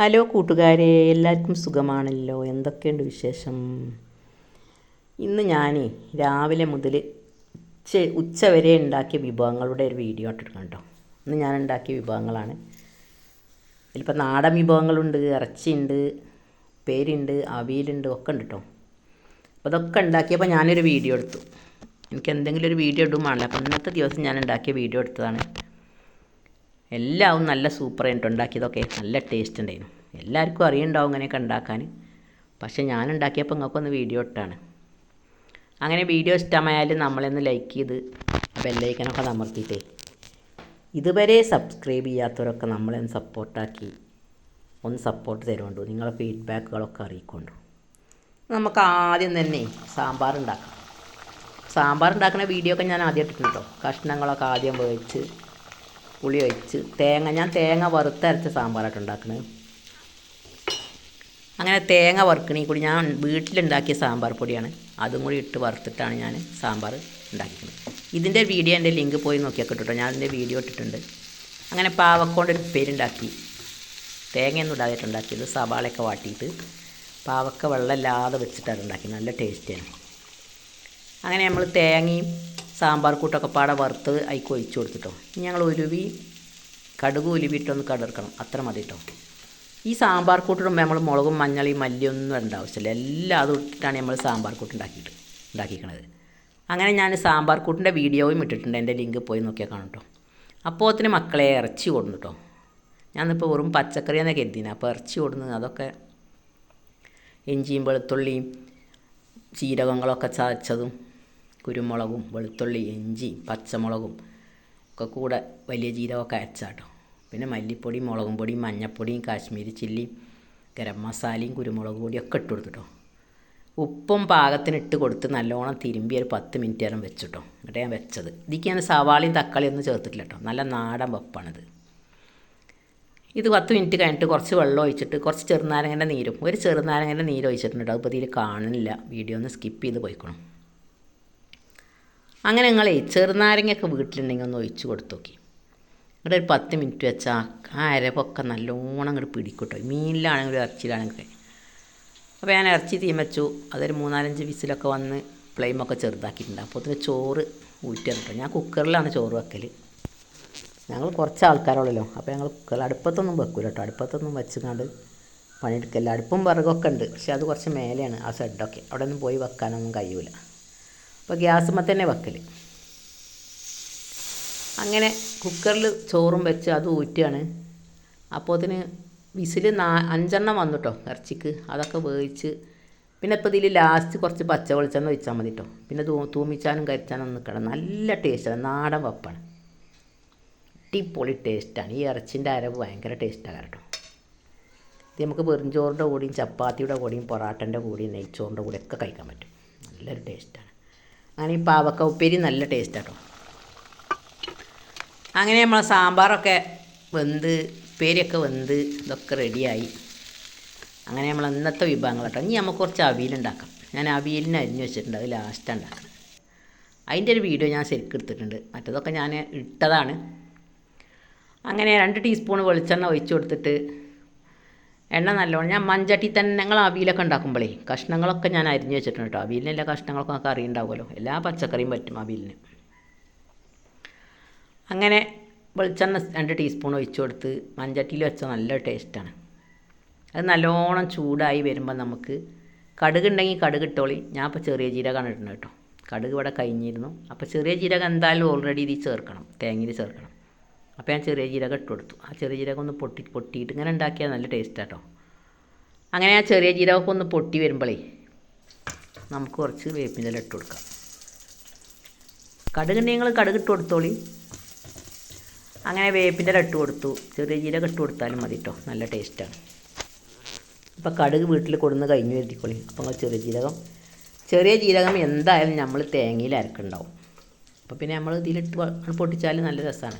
Hello കൂട്ടുകാരെ എല്ലാവർക്കും സുഖമാണല്ലോ. എന്തൊക്കെയുണ്ട് വിശേഷം? ഇന്ന് ഞാൻ രാവിലെ മുതൽ ഉച്ച ഉച്ച വരെ ഉണ്ടാക്കിയ വിഭവങ്ങളുടെ ഒരു വീഡിയോ ഇട്ടിട്ടുണ്ട് കേട്ടോ. ഇന്ന് ഞാൻ ഉണ്ടാക്കിയ വിഭവങ്ങളാണ്. ഇതിലിപ്പോൾ നാടൻ വിഭവങ്ങളുണ്ട് ഇറച്ചിയുണ്ട് പേരുണ്ട് അവിയലുണ്ട് ഒക്കെ ഉണ്ട് കേട്ടോ. അപ്പോൾ അതൊക്കെ ഉണ്ടാക്കിയപ്പോൾ ഞാനൊരു വീഡിയോ എടുത്തു. എനിക്ക് എന്തെങ്കിലും ഒരു വീഡിയോ ഇടുമാണല്ലോ അപ്പോൾ ഇന്നത്തെ ദിവസം ഞാൻ ഉണ്ടാക്കിയ വീഡിയോ എടുത്തതാണ്. എല്ലാവും നല്ല സൂപ്പറായിട്ട് ഉണ്ടാക്കിയതൊക്കെ നല്ല ടേസ്റ്റ് ഉണ്ടായിരുന്നു. എല്ലാവർക്കും അറിയുണ്ടാവും അങ്ങനെയൊക്കെ ഉണ്ടാക്കാൻ. പക്ഷേ ഞാൻ ഉണ്ടാക്കിയപ്പോൾ നിങ്ങൾക്കൊന്ന് വീഡിയോ ഇട്ടാണ്. അങ്ങനെ വീഡിയോ ഇഷ്ടമായാൽ നമ്മളൊന്ന് ലൈക്ക് ചെയ്ത് ബെല്ലൈക്കനൊക്കെ അമർത്തിയിട്ടേ. ഇതുവരെ സബ്സ്ക്രൈബ് ചെയ്യാത്തവരൊക്കെ നമ്മളെ ഒന്ന് സപ്പോർട്ടാക്കി ഒന്ന് സപ്പോർട്ട് തരുകൊണ്ടു നിങ്ങളെ ഫീഡ്ബാക്കുകളൊക്കെ അറിയിക്കൊണ്ടു നമുക്ക് ആദ്യം തന്നെ സാമ്പാർ ഉണ്ടാക്കാം. സാമ്പാർ ഉണ്ടാക്കുന്ന വീഡിയോ ഒക്കെ ഞാൻ ആദ്യം ഇട്ടിട്ടുണ്ട് കഷ്ണങ്ങളൊക്കെ ആദ്യം വേവിച്ച് പുളി ഒഴിച്ച് തേങ്ങ ഞാൻ തേങ്ങ വറുത്തരച്ച സാമ്പാറായിട്ട് ഉണ്ടാക്കുന്നത് അങ്ങനെ തേങ്ങ വറുക്കണി കൂടി ഞാൻ വീട്ടിലുണ്ടാക്കിയ സാമ്പാർ പൊടിയാണ്. അതും കൂടി ഇട്ട് വറുത്തിട്ടാണ് ഞാൻ സാമ്പാർ ഉണ്ടാക്കിക്കുന്നത് ഇതിന്റെ വീഡിയോ എന്റെ ലിങ്ക് പോയി നോക്കിയാൽ കിട്ടും. ഞാൻ അതിന്റെ വീഡിയോ ഇട്ടിട്ടുണ്ട്. അങ്ങനെ പാവക്കോണ്ട് ഒരു പേരുണ്ടാക്കി തേങ്ങയൊന്നും ഇടാതിട്ട് ഉണ്ടാക്കിയത്. സവാളയൊക്കെ വാട്ടിയിട്ട് പാവക്ക വെള്ളമില്ലാതെ വെച്ചിട്ടാണ് ഉണ്ടാക്കി. നല്ല ടേസ്റ്റിയാണ്. അങ്ങനെ നമ്മൾ തേങ്ങയും സാമ്പാർ കൂട്ടൊക്കെ പാടെ വറുത്ത് അതിക്ക് ഒഴിച്ചു കൊടുത്തിട്ടോ. ഞങ്ങൾ ഉരുവി കടുക് ഉലുവിയിട്ടൊന്ന് കടർക്കണം. അത്ര മതി കേട്ടോ ഈ സാമ്പാർ കൂട്ടിടുമ്പോൾ നമ്മൾ മുളകും മഞ്ഞളും മല്ലിയൊന്നും ഇടേണ്ട ആവശ്യമില്ല എല്ലാം അതും ഇട്ടിട്ടാണ് നമ്മൾ സാമ്പാർ കൂട്ട് ഉണ്ടാക്കിയിട്ട് ഉണ്ടാക്കിക്കണത്. അങ്ങനെ ഞാൻ സാമ്പാർ കൂട്ടിന്റെ വീഡിയോയും ഇട്ടിട്ടുണ്ട്. എന്റെ ലിങ്ക് പോയി നോക്കിയാൽ കാണും കേട്ടോ അപ്പോത്തിന് മക്കളെ ഇറച്ചി കൊടുന്നു കേട്ടോ ഞാനിപ്പോൾ വെറും പച്ചക്കറി എന്നൊക്കെ എത്തിനാണ് അപ്പോൾ ഇറച്ചി കൊടുന്ന് അതൊക്കെ ഇഞ്ചിയും വെളുത്തുള്ളിയും ചീരകങ്ങളൊക്കെ ചതച്ചതും കുരുമുളകും വെളുത്തുള്ളി ഇഞ്ചി പച്ചമുളകും ഒക്കെ കൂടെ വലിയ ജീരകമൊക്കെ അരച്ചാട്ടോ. പിന്നെ മല്ലിപ്പൊടി മുളകും പൊടിയും മഞ്ഞപ്പൊടിയും കാശ്മീരി ചില്ലിയും ഗരം മസാലയും കുരുമുളക് പൊടിയും ഒക്കെ ഇട്ട് കൊടുത്തിട്ടോ. ഉപ്പും പാകത്തിന് ഇട്ട് കൊടുത്ത് നല്ലോണം തിരുമ്പി ഒരു പത്ത് മിനിറ്റ് നേരം വെച്ചിട്ടോ. എന്നിട്ട് ഞാൻ വെച്ചത്. ഇതിക്ക് ഞാൻ സവാളയും തക്കാളിയും ഒന്നും ചേർത്തിട്ടില്ല കേട്ടോ. നല്ല നാടൻ വെപ്പാണിത് ഇത് പത്ത് മിനിറ്റ് കഴിഞ്ഞിട്ട് കുറച്ച് വെള്ളം ഒഴിച്ചിട്ട് കുറച്ച് ചെറുനാരങ്ങന്റെ നീരും. ഒരു ചെറുനാരങ്ങന്റെ നീര് ഒഴിച്ചിട്ടുണ്ട് അതിപ്പോൾ ഇതിൽ കാണുന്നില്ല. വീഡിയോ ഒന്ന് സ്കിപ്പ് ചെയ്ത് പോയിക്കണം. അങ്ങനെ നിങ്ങളെ ചെറുനാരങ്ങയൊക്കെ വീട്ടിലുണ്ടെങ്കിൽ ഒന്ന് ഒഴിച്ച് കൊടുത്തു നോക്കി. ഇവിടെ ഒരു പത്ത് മിനിറ്റ് വെച്ചാൽ ആ അരപ്പൊക്കെ നല്ലോണം അങ്ങോട്ട് പിടിക്കൂട്ടോ. മീനിലാണെങ്കിലും ഇറച്ചിയിലാണെങ്കിലും അപ്പോൾ ഞാൻ ഇറച്ചി വെച്ചു. അതൊരു മൂന്നാലഞ്ച് വിസിലൊക്കെ വന്ന് ഫ്ലെയിമൊക്കെ ചെറുതാക്കിയിട്ടുണ്ട്. അപ്പോൾ അതിന് ചോറ് ഊറ്റിയിട്ടോ ഞാൻ കുക്കറിലാണ് ചോറ് വെക്കൽ. ഞങ്ങൾ കുറച്ച് ആൾക്കാരുള്ളല്ലോ. അപ്പോൾ ഞങ്ങൾ കുക്കറിൽ അടുപ്പത്തൊന്നും വെക്കൂല കേട്ടോ. അടുപ്പത്തൊന്നും വെച്ചുകൊണ്ട് പണിയെടുക്കല്ല. അടുപ്പും വിറകൊക്കെ ഉണ്ട്. പക്ഷേ അത് കുറച്ച് മേലെയാണ് ആ സെഡൊക്കെ അവിടെ ഒന്നും പോയി വെക്കാനൊന്നും കഴിയൂല. അപ്പോൾ ഗ്യാസുമ്മ തന്നെ വെക്കൽ അങ്ങനെ കുക്കറിൽ ചോറും വെച്ച് അത് ഊറ്റുകയാണ് അപ്പോൾ അതിന് വിസിൽ നാ അഞ്ചെണ്ണം വന്നു കേട്ടോ ഇറച്ചിക്ക്. അതൊക്കെ വേവിച്ച് പിന്നെ ഇപ്പോൾ ഇതിൽ ലാസ്റ്റ് കുറച്ച് പച്ച വെളിച്ചെണ്ണ ഒഴിച്ചാൽ മതി കേട്ടോ പിന്നെ തൂ തൂമിച്ചാനും കരിച്ചാനും നിൽക്കണം നല്ല ടേസ്റ്റാണ് നാടൻ വപ്പാണ്. അടിപൊളി ടേസ്റ്റാണ് ഈ ഇറച്ചിന്റെ അരവ് ഭയങ്കര ടേസ്റ്റാണ് കേട്ടോ. ഇത് നമുക്ക് വെറും ചോറിന്റെ കൂടിയും ചപ്പാത്തിയുടെ കൂടിയും പൊറാട്ടന്റെ കൂടിയും നെയ്ച്ചോറിന്റെ കൂടിയൊക്കെ കഴിക്കാൻ പറ്റും. നല്ലൊരു ടേസ്റ്റാണ് അങ്ങനെ ഈ പാവക്ക ഉപ്പേരി നല്ല ടേസ്റ്റാട്ടോ അങ്ങനെ നമ്മളെ സാമ്പാറൊക്കെ വെന്ത് ഉപ്പേരിയൊക്കെ വെന്ത് ഇതൊക്കെ റെഡിയായി അങ്ങനെ നമ്മൾ ഇന്നത്തെ വിഭവങ്ങൾ കേട്ടോ. ഇനി നമുക്ക് കുറച്ച് അവിയലുണ്ടാക്കാം ഞാൻ അവിയലിന് അരിഞ്ഞ് വെച്ചിട്ടുണ്ട്. അത് ലാസ്റ്റ് ഉണ്ടാക്കണം അതിന്റെ ഒരു വീഡിയോ ഞാൻ ശരിക്കും എടുത്തിട്ടുണ്ട്. മറ്റതൊക്കെ ഞാൻ ഇട്ടതാണ്. അങ്ങനെ രണ്ട് ടീസ്പൂൺ വെളിച്ചെണ്ണ ഒഴിച്ചു കൊടുത്തിട്ട് എണ്ണ നല്ലോണം. ഞാൻ മഞ്ചട്ടി തന്നെ ഞങ്ങൾ അവിയലൊക്കെ ഉണ്ടാക്കുമ്പോഴേ കഷ്ണങ്ങളൊക്കെ ഞാൻ അരിഞ്ഞു വെച്ചിട്ടുണ്ട് കേട്ടോ അവിയലിന് എല്ലാ കഷ്ണങ്ങളൊക്കെ നമുക്ക് അറിയുണ്ടാവുമല്ലോ എല്ലാ പച്ചക്കറിയും പറ്റും അവിയലിന്. അങ്ങനെ വെളിച്ചെണ്ണ രണ്ട് ടീസ്പൂൺ ഒഴിച്ചു കൊടുത്ത് മഞ്ചട്ടിയിൽ വെച്ചാൽ നല്ല ടേസ്റ്റാണ്. അത് നല്ലോണം ചൂടായി വരുമ്പോൾ നമുക്ക് കടുക് ഉണ്ടെങ്കിൽ കടുക് ഇട്ടോളി. ഞാൻ ഇപ്പോൾ ചെറിയ ജീരകമാണ് ഇടുന്നത് കേട്ടോ കടുക് ഇവിടെ കഴിഞ്ഞിരുന്നു. അപ്പോൾ ചെറിയ ജീരകം എന്തായാലും ഓൾറെഡി ഇതിൽ ചേർക്കണം. തേങ്ങയിൽ ചേർക്കണം. അപ്പോൾ ഞാൻ ചെറിയ ജീരകം ഇട്ട് കൊടുത്തു ആ ചെറിയ ജീരകം ഒന്ന് പൊട്ടി പൊട്ടിയിട്ട് ഇങ്ങനെ ഉണ്ടാക്കിയാൽ നല്ല ടേസ്റ്റ് കേട്ടോ അങ്ങനെ ആ ചെറിയ ജീരകമൊക്കെ ഒന്ന് പൊട്ടി വരുമ്പോഴേ നമുക്ക് കുറച്ച് വേപ്പിന്റെ ഇട്ട് കൊടുക്കാം കടുക് നിങ്ങൾ കടുക് ഇട്ട് കൊടുത്തോളി. അങ്ങനെ വേപ്പിന്റെ ഇട്ട് കൊടുത്തു ചെറിയ ജീരകം ഇട്ട് കൊടുത്താലും മതി കേട്ടോ നല്ല ടേസ്റ്റാണ് അപ്പോൾ കടുക് വീട്ടിൽ കൊടുന്ന് കഴിഞ്ഞു വരുത്തിക്കോളി അപ്പോൾ നിങ്ങൾ ചെറിയ ജീരകം ചെറിയ ജീരകം എന്തായാലും നമ്മൾ തേങ്ങയിൽ അരക്കുണ്ടാവും അപ്പോൾ പിന്നെ നമ്മൾ ഇതിലിട്ട് പൊട്ടിച്ചാൽ നല്ല രസമാണ്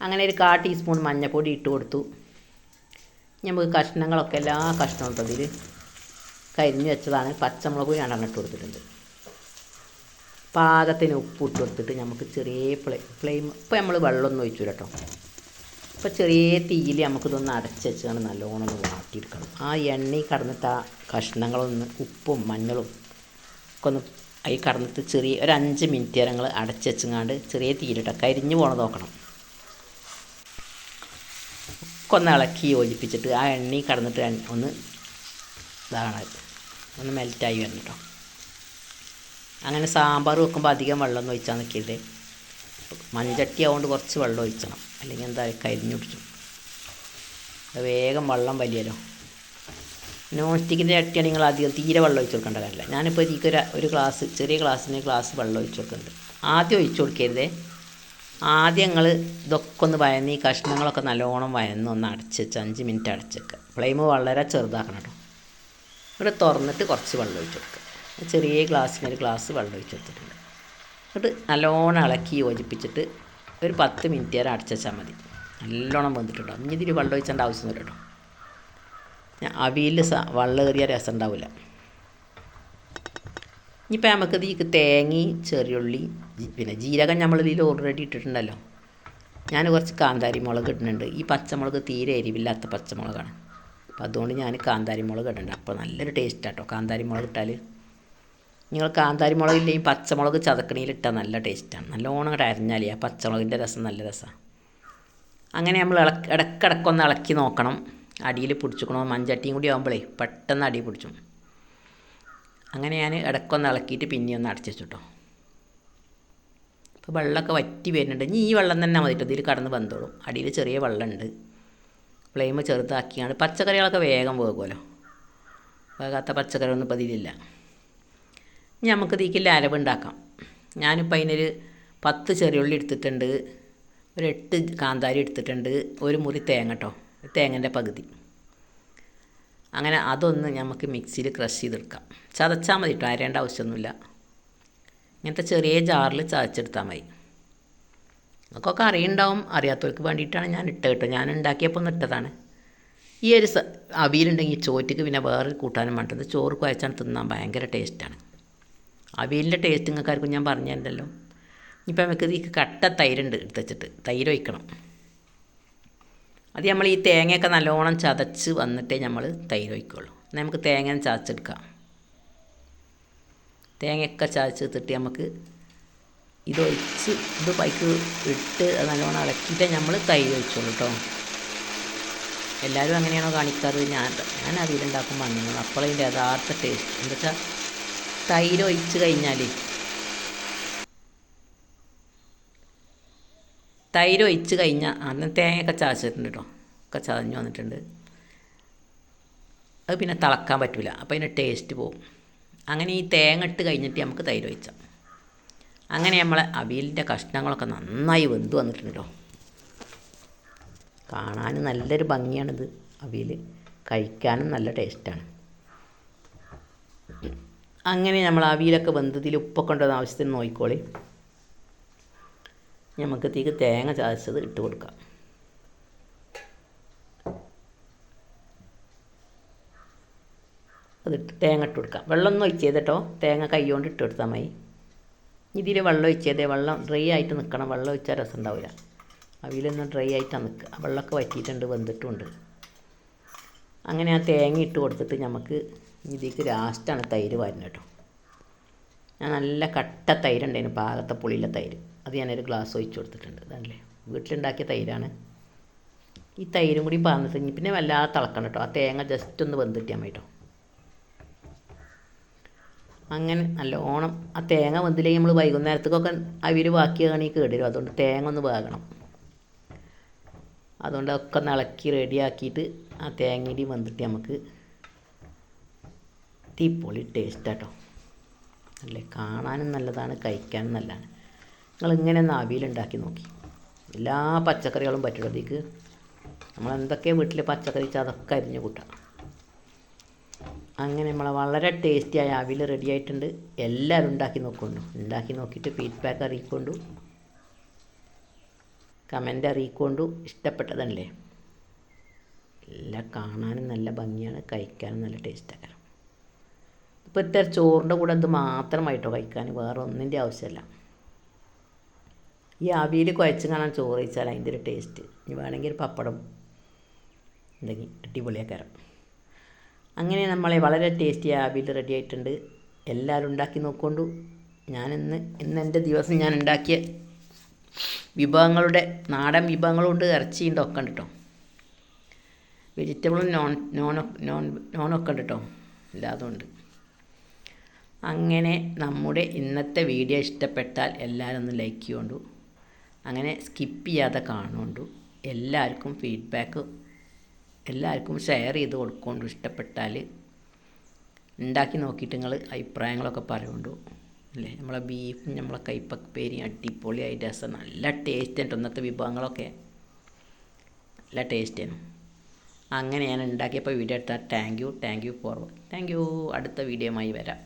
അങ്ങനെ ഒരു കാ ടീസ്പൂൺ മഞ്ഞൾപ്പൊടി ഇട്ട് കൊടുത്തു. നമുക്ക് കഷ്ണങ്ങളൊക്കെ എല്ലാ കഷ്ണവും കേട്ടോ ഇതിൽ കരിഞ്ഞ് വെച്ചതാണ്. പച്ചമുളക് രണ്ടെണ്ണം ഇട്ട് കൊടുത്തിട്ടുണ്ട്. പാകത്തിന് ഉപ്പ് ഇട്ട് കൊടുത്തിട്ട് നമുക്ക് ചെറിയ ഫ്ലേ ഫ്ലെയിം ഇപ്പോൾ നമ്മൾ വെള്ളമൊന്നും ഒഴിച്ചു കേട്ടോ ഇപ്പോൾ ചെറിയ തീയിൽ നമുക്കിതൊന്ന് അടച്ച് വെച്ചാണ് നല്ലോണം ഒന്ന് വാട്ടിയെടുക്കണം. ആ എണ്ണയിൽ കടന്നിട്ട് ആ കഷ്ണങ്ങളൊന്ന് ഉപ്പും മഞ്ഞളും ഒക്കെ ഒന്ന് അതിൽ കടന്നിട്ട് ചെറിയ ഒരു അഞ്ച് മിനിറ്റ് നേരം ഞങ്ങൾ അടച്ച് വെച്ചങ്ങാണ്ട് ചെറിയ തീയിലിട്ട. കരിഞ്ഞു പോകണം നോക്കണം. ഒന്ന് ഇളക്കി യോജിപ്പിച്ചിട്ട് ആ എണ്ണി കടന്നിട്ട് ഒന്ന് ഇതാണ്. ഒന്ന് മെൽറ്റായി വരണം കേട്ടോ അങ്ങനെ സാമ്പാർ വെക്കുമ്പോൾ അധികം വെള്ളം ഒഴിച്ചാൽ നിൽക്കരുത്. മൺചട്ടി ആവുകൊണ്ട് കുറച്ച് വെള്ളം ഒഴിച്ചണം. അല്ലെങ്കിൽ എന്താ കരിഞ്ഞു പിടിച്ചു വേഗം വെള്ളം വലിയല്ലോ. നോൺ സ്റ്റിക്കിന്റെ ചട്ടിയാണ് നിങ്ങൾ അധികം തീരെ വെള്ളം ഒഴിച്ച് കൊടുക്കേണ്ട കാര്യമില്ല. ഞാനിപ്പോൾ ഇതിലേക്ക് ഒരു ഒരു ഗ്ലാസ് ചെറിയ ഗ്ലാസ്സിന് ഗ്ലാസ് വെള്ളം ഒഴിച്ച് കൊടുക്കുന്നുണ്ട്. ആദ്യം ഒഴിച്ച് കൊടുക്കരുതേ. ആദ്യം ഞങ്ങൾ ഇതൊക്കെ ഒന്ന് വയന്ന് ഈ കഷ്ണങ്ങളൊക്കെ നല്ലോണം വയന്ന് ഒന്ന് അടച്ച് വെച്ച് അഞ്ച് മിനിറ്റ് അടച്ചേക്കുക ഫ്ലെയിം വളരെ ചെറുതാക്കണം കേട്ടോ. ഇവിടെ തുറന്നിട്ട് കുറച്ച് വെള്ളം ഒഴിച്ച് കൊടുക്കുക. ചെറിയ ഗ്ലാസ്സിന് ഒരു ഗ്ലാസ് വെള്ളം ഒഴിച്ച് കൊടുത്തിട്ടുണ്ട്. എന്നിട്ട് നല്ലോണം ഇളക്കി യോജിപ്പിച്ചിട്ട് ഒരു പത്ത് മിനിറ്റ് വരെ അടച്ച് വെച്ചാൽ മതി. നല്ലോണം വെന്തിട്ടുണ്ടാവും ഇനി ഇതിൽ വെള്ളം ഒഴിച്ചേണ്ട ആവശ്യമൊന്നുമില്ല കേട്ടോ. അവിയിൽ വെള്ളം കയറിയ രസം ഉണ്ടാവില്ല. ഇനിയിപ്പോൾ നമുക്ക് ഇതിക്ക് തേങ്ങി ചെറിയുള്ളി പിന്നെ ജീരകം നമ്മൾ ഇതിൽ ഓൾറെഡി ഇട്ടിട്ടുണ്ടല്ലോ. ഞാൻ കുറച്ച് കാന്താരി മുളക് ഇടുന്നുണ്ട്. ഈ പച്ചമുളക് തീരെ എരിവില്ലാത്ത പച്ചമുളകാണ്. അപ്പം അതുകൊണ്ട് ഞാൻ കാന്താരി മുളക് ഇടുന്നുണ്ട് അപ്പോൾ നല്ലൊരു ടേസ്റ്റ് കേട്ടോ കാന്താരി മുളക് ഇട്ടാൽ നിങ്ങൾ കാന്താരി മുളക് ഇല്ലെങ്കിൽ പച്ചമുളക് ചതക്കണിയിൽ ഇട്ടാൽ നല്ല ടേസ്റ്റാണ് നല്ലോണം കൂടെ അരഞ്ഞാലേ ആ പച്ചമുളകിന്റെ രസം നല്ല രസമാണ് അങ്ങനെ നമ്മൾ ഇളക്ക് ഇടക്കിടക്കൊന്ന് ഇളക്കി നോക്കണം. അടിയിൽ പിടിച്ചിക്കണോ മഞ്ചട്ടിയും കൂടി ആകുമ്പോഴേ പെട്ടെന്ന് അടി പിടിച്ചും. അങ്ങനെ ഞാൻ ഇടക്കൊന്ന് ഇളക്കിയിട്ട് പിന്നെ ഒന്ന് അടച്ചു കേട്ടോ അപ്പോൾ വെള്ളമൊക്കെ വറ്റി വരുന്നുണ്ട്. ഇനി ഈ വെള്ളം തന്നെ മതി കേട്ടോ ഇതിൽ കടന്ന് വന്നോളും അടിയിൽ ചെറിയ വെള്ളമുണ്ട്. ഫ്ലെയിം ചെറുതാക്കിയാണ്. പച്ചക്കറികളൊക്കെ വേഗം വേകുമല്ലോ. വേകാത്ത പച്ചക്കറി ഒന്നും ഇപ്പോൾ ഇതിലില്ല. ഇനി നമുക്ക് ഇതിലേക്ക് അരവ് ഉണ്ടാക്കാം. ഞാനിപ്പോൾ അതിനൊരു പത്ത് ചെറിയുള്ളി എടുത്തിട്ടുണ്ട്. ഒരു എട്ട് കാന്താരി എടുത്തിട്ടുണ്ട്. ഒരു മുറി തേങ്ങ കേട്ടോ തേങ്ങന്റെ പകുതി. അങ്ങനെ അതൊന്ന് നമുക്ക് മിക്സിയിൽ ക്രഷ് ചെയ്തെടുക്കാം. ചതച്ചാൽ മതി കേട്ടോ അരേണ്ട ആവശ്യമൊന്നുമില്ല. ഇങ്ങനത്തെ ചെറിയ ജാറിൽ ചതച്ചെടുത്താൽ മതി. നമുക്കൊക്കെ അറിയുണ്ടാവും അറിയാത്തവർക്ക് വേണ്ടിയിട്ടാണ് ഞാൻ ഇട്ടത് കേട്ടോ. ഞാൻ ഉണ്ടാക്കിയപ്പോൾ ഒന്ന് ഇട്ടതാണ്. ഈ ഒരു അവിയലുണ്ടെങ്കിൽ ചോറ്റക്ക് പിന്നെ വേറെ കൂട്ടാനും വേണ്ടത് ചോറ് കുഴച്ചാണ് തിന്നാൻ ഭയങ്കര ടേസ്റ്റാണ്. അവിയലിന്റെ ടേസ്റ്റ് നിങ്ങൾക്കാർക്കും ഞാൻ പറഞ്ഞു തരണ്ടല്ലോ ഇപ്പം നമുക്ക് ഇതിക്ക് കട്ട തൈരുണ്ട് എടുത്ത് വെച്ചിട്ട്. തൈര് ഒഴിക്കണം. അത് നമ്മൾ ഈ തേങ്ങയൊക്കെ നല്ലോണം ചതച്ച് വന്നിട്ടേ നമ്മൾ തൈര് ഒഴിക്കുള്ളൂ. നമുക്ക് തേങ്ങ ചതച്ചെടുക്കാം. തേങ്ങയൊക്കെ ചതച്ചെടുത്തിട്ട് നമുക്ക് ഇതൊഴിച്ച് ഇത് പൈക്ക് ഇട്ട് നല്ലോണം ഇളക്കിയിട്ടേ നമ്മൾ തൈര് ഒഴിച്ചോളൂ കേട്ടോ എല്ലാവരും അങ്ങനെയാണോ കാണിക്കാറ്? ഞാൻ ഞാൻ അതിലുണ്ടാക്കുമ്പോൾ അങ്ങനെ അപ്പോൾ അതിന്റെ യഥാർത്ഥ ടേസ്റ്റ്. എന്താ വെച്ചാൽ തൈര് ഒഴിച്ച് കഴിഞ്ഞാൽ തൈര് ഒഴിച്ച് കഴിഞ്ഞാൽ അന്ന് തേങ്ങയൊക്കെ ചതച്ചിട്ടുണ്ട് കേട്ടോ ഒക്കെ ചതഞ്ഞ് വന്നിട്ടുണ്ട്. അത് പിന്നെ തിളക്കാൻ പറ്റില്ല അപ്പോൾ അതിന്റെ ടേസ്റ്റ് പോകും അങ്ങനെ ഈ തേങ്ങ ഇട്ട് കഴിഞ്ഞിട്ട് നമുക്ക് തൈര് ഒഴിച്ചാൽ അങ്ങനെ നമ്മളെ അവിയലിന്റെ കഷ്ണങ്ങളൊക്കെ നന്നായി വെന്ത് വന്നിട്ടുണ്ട് കേട്ടോ കാണാനും നല്ലൊരു ഭംഗിയാണിത് അവിയൽ കഴിക്കാനും നല്ല ടേസ്റ്റാണ് അങ്ങനെ നമ്മൾ അവിയലൊക്കെ വെന്തതിൽ ഉപ്പൊക്കെ ഉണ്ടോ ആവശ്യത്തിന് നോക്കിക്കോളി. നമുക്ക് തീക്ക് തേങ്ങ ചതച്ചത് ഇട്ട് കൊടുക്കാം. അതിട്ട് തേങ്ങ ഇട്ട് കൊടുക്കാം. വെള്ളം ഒന്നും ഒഴിച്ചത് കേട്ടോ തേങ്ങ കൈകൊണ്ട് ഇട്ട് കൊടുത്താൽ മതി. ഇതിൽ വെള്ളം ഒഴിച്ചതേ വെള്ളം ഡ്രൈ ആയിട്ട് നിൽക്കണം വെള്ളം ഒഴിച്ചാൽ രസം ഉണ്ടാവില്ല അവിയിലൊന്നും ഡ്രൈ ആയിട്ടാണ് നിൽക്കുക വെള്ളമൊക്കെ വറ്റിയിട്ടുണ്ട് വെന്തിട്ടുമുണ്ട് അങ്ങനെ ആ തേങ്ങ ഇട്ട് കൊടുത്തിട്ട് നമുക്ക് ഇതിലേക്ക് ലാസ്റ്റാണ് തൈര് വരുന്നത് കേട്ടോ. ഞാൻ നല്ല കട്ട തൈരുണ്ടായിരുന്നു പാകത്തെ പുളിയിലെ തൈര്. അത് ഞാനൊരു ഗ്ലാസ് ഒഴിച്ച് കൊടുത്തിട്ടുണ്ട്. ഇതാണല്ലേ? വീട്ടിലുണ്ടാക്കിയ തൈരാണ്. ഈ തൈരും കൂടി പറഞ്ഞിട്ട് പിന്നെ വല്ലാതെ തിളക്കണം കേട്ടോ ആ തേങ്ങ ജസ്റ്റ് ഒന്ന് വെന്തിട്ടാൽ മതി കേട്ടോ അങ്ങനെ നല്ലോണം ആ തേങ്ങ വെന്തില്ലെങ്കിൽ നമ്മൾ വൈകുന്നേരത്തേക്കൊക്കെ അവിൽ ബാക്കിയാണെങ്കിൽ കേടുവരും. അതുകൊണ്ട് തേങ്ങ ഒന്ന് വേകണം. അതുകൊണ്ട് ഒക്കെ ഇളക്കി റെഡിയാക്കിയിട്ട് ആ തേങ്ങയുടെ വെന്തിട്ട് നമുക്ക് തീപ്പൊളി ടേസ്റ്റ് കേട്ടോ അല്ലേ? കാണാനും നല്ലതാണ് കഴിക്കാനും നല്ലതാണ്. നിങ്ങൾ ഇങ്ങനെ ഒന്ന് അവിയലുണ്ടാക്കി നോക്കി. എല്ലാ പച്ചക്കറികളും പറ്റുള്ളതേക്ക് നമ്മളെന്തൊക്കെ വീട്ടിൽ പച്ചക്കറി വെച്ചാൽ അതൊക്കെ അരിഞ്ഞ് കൂട്ടാം. അങ്ങനെ നമ്മളെ വളരെ ടേസ്റ്റിയായ അവിൽ റെഡി ആയിട്ടുണ്ട്. എല്ലാവരും ഉണ്ടാക്കി നോക്കൊണ്ടു ഉണ്ടാക്കി നോക്കിയിട്ട് ഫീഡ്ബാക്ക് അറിയിക്കൊണ്ടു. കമന്റ് അറിയിക്കൊണ്ടു. ഇഷ്ടപ്പെട്ടതല്ലേ? എല്ലാം കാണാനും നല്ല ഭംഗിയാണ്. കഴിക്കാനും നല്ല ടേസ്റ്റാണ് ഇപ്പോൾ ഇത്തരം ചോറിന്റെ കൂടെ ഇത് മാത്രമായിട്ടോ കഴിക്കാൻ വേറെ ഒന്നിന്റെ ആവശ്യമില്ല ഈ അവിയിൽ കുഴച്ച് കാണാൻ ചോറ് വെച്ചാൽ അതിന്റെ ഒരു ടേസ്റ്റ് ഇനി വേണമെങ്കിൽ ഒരു പപ്പടം ഉണ്ടെങ്കിൽ അടിപൊളിയാക്കാരം. അങ്ങനെ നമ്മളെ വളരെ ടേസ്റ്റി ആവിയിൽ റെഡി ആയിട്ടുണ്ട്. എല്ലാവരും ഉണ്ടാക്കി നോക്കൊണ്ടു. ഞാനിന്ന് ഇന്ന് എന്റെ ദിവസം ഞാൻ ഉണ്ടാക്കിയ വിഭവങ്ങളുടെ നാടൻ വിഭവങ്ങളുണ്ട് ഇറച്ചിയുണ്ട് ഒക്കെ ഉണ്ട് കേട്ടോ വെജിറ്റബിളും നോൺ നോൺ നോൺ നോണൊക്കെ ഉണ്ട് കേട്ടോ എല്ലാതും അങ്ങനെ നമ്മുടെ ഇന്നത്തെ വീഡിയോ ഇഷ്ടപ്പെട്ടാൽ എല്ലാവരും ഒന്ന് ലൈക്ക് ചെയ്യുകൊണ്ടു അങ്ങനെ സ്കിപ്പ് ചെയ്യാതെ കാണുകൊണ്ടു എല്ലാവർക്കും ഫീഡ്ബാക്ക് എല്ലാവർക്കും ഷെയർ ചെയ്ത് കൊടുക്കൊണ്ടു ഇഷ്ടപ്പെട്ടാൽ. ഉണ്ടാക്കി നോക്കിയിട്ട് നിങ്ങൾ അഭിപ്രായങ്ങളൊക്കെ പറയുകൊണ്ടു അല്ലേ? നമ്മളെ ബീഫും നമ്മളെ കൈപ്പപ്പേരിയും അടിപൊളിയായി. രസം. നല്ല ടേസ്റ്റ് ഉണ്ട് ഇന്നത്തെ വിഭവങ്ങളൊക്കെ. നല്ല ടേസ്റ്റാണ് അങ്ങനെ ഞാൻ ഉണ്ടാക്കിയപ്പോൾ വീഡിയോ എടുത്താൽ thank you thank you for thank you അടുത്ത വീഡിയോയുമായി വരാം.